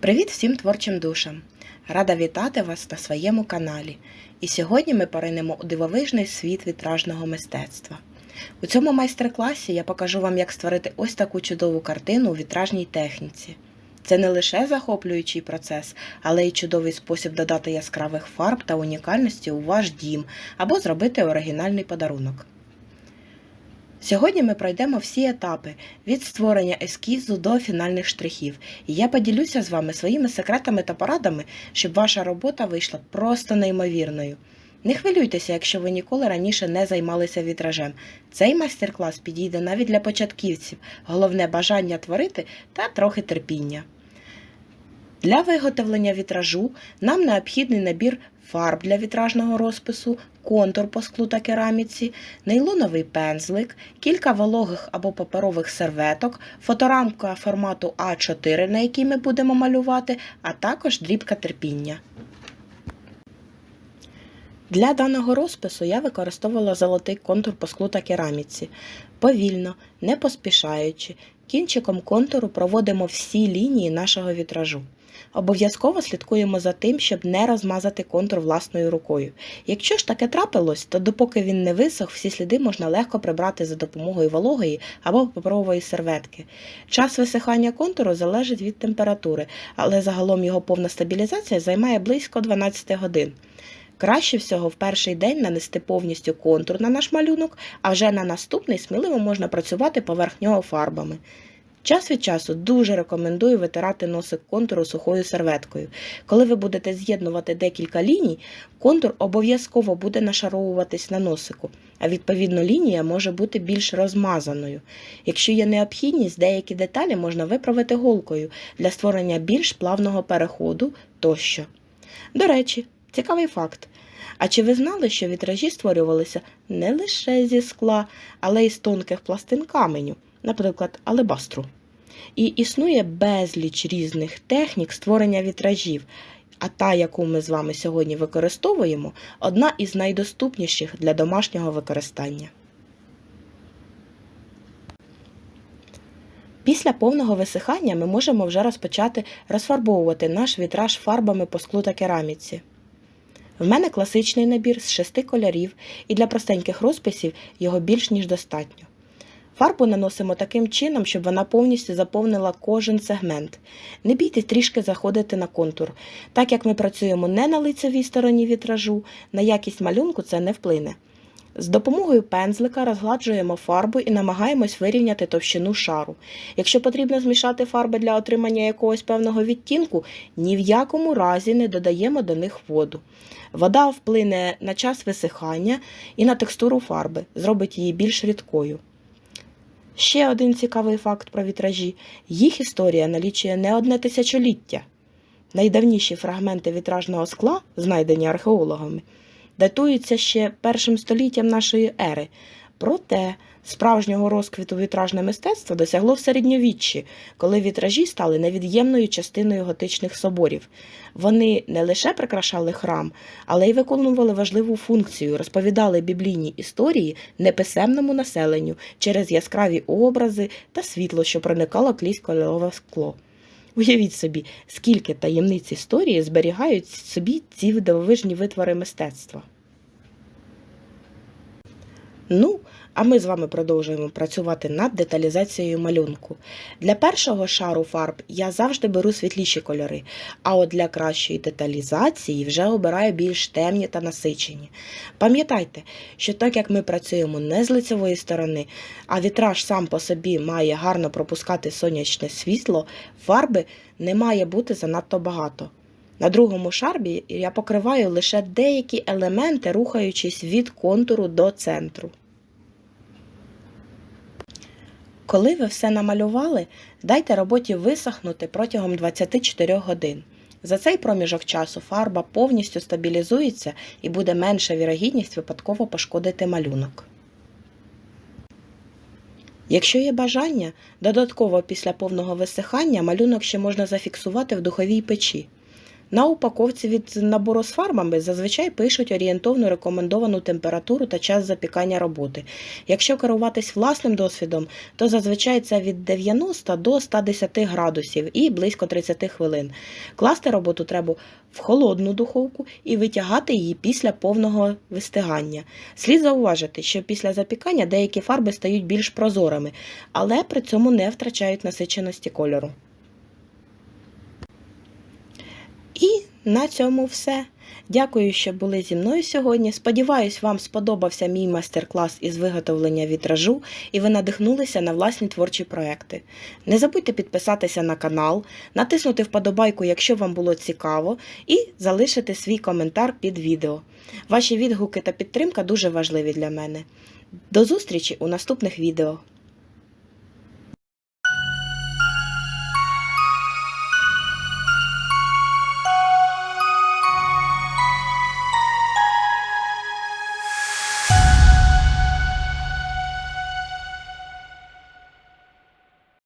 Привіт всім творчим душам! Рада вітати вас на своєму каналі. І сьогодні ми поринемо у дивовижний світ вітражного мистецтва. У цьому майстер-класі я покажу вам, як створити ось таку чудову картину у вітражній техніці. Це не лише захоплюючий процес, але й чудовий спосіб додати яскравих фарб та унікальності у ваш дім або зробити оригінальний подарунок. Сьогодні ми пройдемо всі етапи від створення ескізу до фінальних штрихів, і я поділюся з вами своїми секретами та порадами, щоб ваша робота вийшла просто неймовірною. Не хвилюйтеся, якщо ви ніколи раніше не займалися вітражем. Цей майстер-клас підійде навіть для початківців, головне бажання творити та трохи терпіння. Для виготовлення вітражу нам необхідний набір фарб для вітражного розпису, контур по склу та кераміці, нейлоновий пензлик, кілька вологих або паперових серветок, фоторамка формату А4, на якій ми будемо малювати, а також дрібка терпіння. Для даного розпису я використовувала золотий контур по склу та кераміці. Повільно, не поспішаючи, кінчиком контуру проводимо всі лінії нашого вітражу. Обов'язково слідкуємо за тим, щоб не розмазати контур власною рукою. Якщо ж таке трапилось, то допоки він не висох, всі сліди можна легко прибрати за допомогою вологої або паперової серветки. Час висихання контуру залежить від температури, але загалом його повна стабілізація займає близько 12 годин. Краще всього в перший день нанести повністю контур на наш малюнок, а вже на наступний сміливо можна працювати поверх нього фарбами. Час від часу дуже рекомендую витирати носик контуру сухою серветкою. Коли ви будете з'єднувати декілька ліній, контур обов'язково буде нашаровуватись на носику, а відповідно лінія може бути більш розмазаною. Якщо є необхідність, деякі деталі можна виправити голкою для створення більш плавного переходу тощо. До речі, цікавий факт. А чи ви знали, що вітражі створювалися не лише зі скла, але й з тонких пластин каменю, наприклад, алебастру? І існує безліч різних технік створення вітражів, а та, яку ми з вами сьогодні використовуємо, одна із найдоступніших для домашнього використання. Після повного висихання ми можемо вже розпочати розфарбовувати наш вітраж фарбами по склу та кераміці. В мене класичний набір з шести кольорів, і для простеньких розписів його більш ніж достатньо. Фарбу наносимо таким чином, щоб вона повністю заповнила кожен сегмент. Не бійтесь трішки заходити на контур. Так як ми працюємо не на лицевій стороні вітражу, на якість малюнку це не вплине. З допомогою пензлика розгладжуємо фарбу і намагаємось вирівняти товщину шару. Якщо потрібно змішати фарби для отримання якогось певного відтінку, ні в якому разі не додаємо до них воду. Вода вплине на час висихання і на текстуру фарби, зробить її більш рідкою. Ще один цікавий факт про вітражі: їх історія налічує не одне тисячоліття. Найдавніші фрагменти вітражного скла, знайдені археологами, датуються ще першим століттям нашої ери. Проте справжнього розквіту вітражне мистецтво досягло в середньовіччі, коли вітражі стали невід'ємною частиною готичних соборів. Вони не лише прикрашали храм, але й виконували важливу функцію, розповідали біблійні історії неписемному населенню через яскраві образи та світло, що проникало крізь кольорове скло. Уявіть собі, скільки таємниць історії зберігають собі ці дивовижні витвори мистецтва. Ну, а ми з вами продовжуємо працювати над деталізацією малюнку. Для першого шару фарб я завжди беру світліші кольори, а от для кращої деталізації вже обираю більш темні та насичені. Пам'ятайте, що так як ми працюємо не з лицевої сторони, а вітраж сам по собі має гарно пропускати сонячне світло, фарби не має бути занадто багато. На другому шарбі я покриваю лише деякі елементи, рухаючись від контуру до центру. Коли ви все намалювали, дайте роботі висохнути протягом 24 годин. За цей проміжок часу фарба повністю стабілізується і буде менша вірогідність випадково пошкодити малюнок. Якщо є бажання, додатково після повного висихання малюнок ще можна зафіксувати в духовій печі. На упаковці від набору з фарбами зазвичай пишуть орієнтовну рекомендовану температуру та час запікання роботи. Якщо керуватись власним досвідом, то зазвичай це від 90 до 110 градусів і близько 30 хвилин. Класти роботу треба в холодну духовку і витягати її після повного вистигання. Слід зауважити, що після запікання деякі фарби стають більш прозорими, але при цьому не втрачають насиченості кольору. І на цьому все. Дякую, що були зі мною сьогодні. Сподіваюсь, вам сподобався мій майстер-клас із виготовлення вітражу і ви надихнулися на власні творчі проекти. Не забудьте підписатися на канал, натиснути вподобайку, якщо вам було цікаво, і залишити свій коментар під відео. Ваші відгуки та підтримка дуже важливі для мене. До зустрічі у наступних відео!